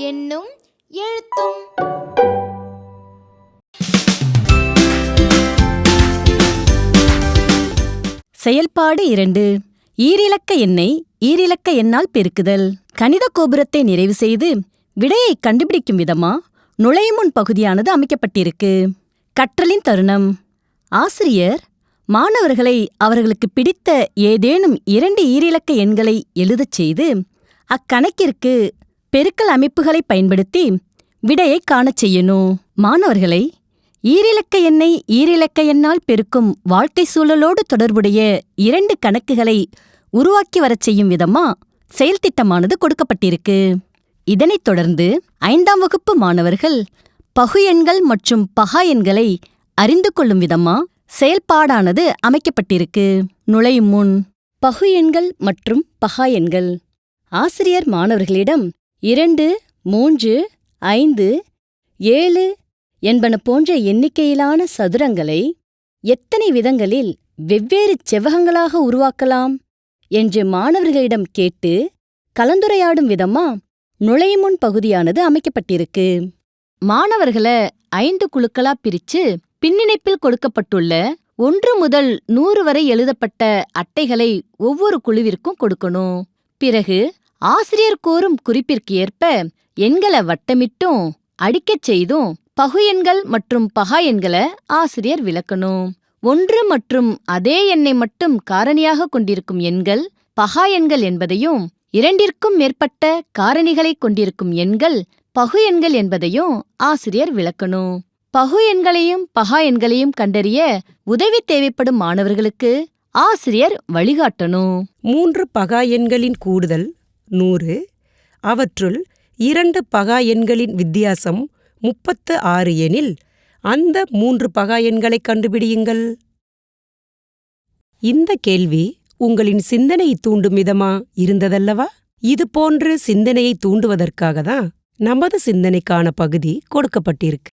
என்னும் எழுத்தும் செயல்பாடு இரண்டு. ஈரிலக்க எண்ணை ஈரிலக்க எண்ணால் பெருக்குதல். கணித கோபுரத்தை நிறைவு செய்து விடையை கண்டுபிடிக்கும் விதமா? நுழையுமுன் பகுதியானது அமைக்கப்பட்டிருக்கு. கற்றலின் தருணம். ஆசிரியர் மாணவர்களை அவர்களுக்கு பிடித்த ஏதேனும் இரண்டு ஈரிலக்க எண்களை எழுதச் செய்து அக்கணக்கிற்கு பெருக்கல் அமைப்புகளை பயன்படுத்தி விடையை காணச் செய்யணும். மாணவர்களை ஈரிலக்க எண்ணை ஈரிலக்க எண்ணால் பெருக்கும் வாழ்க்கை சூழலோடு தொடர்புடைய இரண்டு கணக்குகளை உருவாக்கி வரச் செய்யும் விதமா செயல்திட்டமானது கொடுக்கப்பட்டிருக்கு. இதனைத் தொடர்ந்து ஐந்தாம் வகுப்பு மாணவர்கள் பகு எண்கள் மற்றும் பகா எண்களை அறிந்து கொள்ளும் விதமா செயல்பாடானது அமைக்கப்பட்டிருக்கு. நுழையும் முன் பகு எண்கள் மற்றும் பகா எண்கள். ஆசிரியர் மாணவர்களிடம் இரண்டு மூன்று ஐந்து ஏழு என்பன போன்ற எண்ணிக்கையிலான சதுரங்களை எத்தனை விதங்களில் வெவ்வேறு செவ்வகங்களாக உருவாக்கலாம் என்று மாணவர்களிடம் கேட்டு கலந்துரையாடும் விதமா நுழைமுன் பகுதியானது அமைக்கப்பட்டிருக்கு. மாணவர்களை ஐந்து குழுக்களா பிரிச்சு பின்னிணைப்பில் கொடுக்கப்பட்டுள்ள ஒன்று முதல் நூறு வரை எழுதப்பட்ட அட்டைகளை ஒவ்வொரு குழுவிற்கும் கொடுக்கணும். பிறகு ஆசிரியர் கூறும் குறிப்பிற்கு ஏற்ப எண்களை வட்டமிட்டும் அடிக்கச் செய்தும் பகு எண்கள் மற்றும் பகா எண்களை ஆசிரியர் விளக்கணும். ஒன்று மற்றும் அதே எண்ணை மட்டும் காரணியாக கொண்டிருக்கும் எண்கள் பகா எண்கள் என்பதையும் இரண்டிற்கும் மேற்பட்ட காரணிகளை கொண்டிருக்கும் எண்கள் பகு எண்கள் என்பதையும் ஆசிரியர் விளக்கணும். பகு எண்களையும் பகா எண்களையும் கண்டறிய உதவி தேவைப்படும் மாணவர்களுக்கு ஆசிரியர் வழிகாட்டணும். மூன்று பகா எண்களின் கூடுதல் நூறு. அவற்றுள் இரண்டு பகா எண்களின் வித்தியாசம் முப்பத்து ஆறு எனில் அந்த மூன்று பகா எண்களை கண்டுபிடியுங்கள். இந்த கேள்வி உங்களின் சிந்தனையை தூண்டும் விதமா இருந்ததல்லவா? இது போன்று சிந்தனையை தூண்டுவதற்காக தான் நமது சிந்தனைக்கான பகுதி கொடுக்கப்பட்டிருக்கு.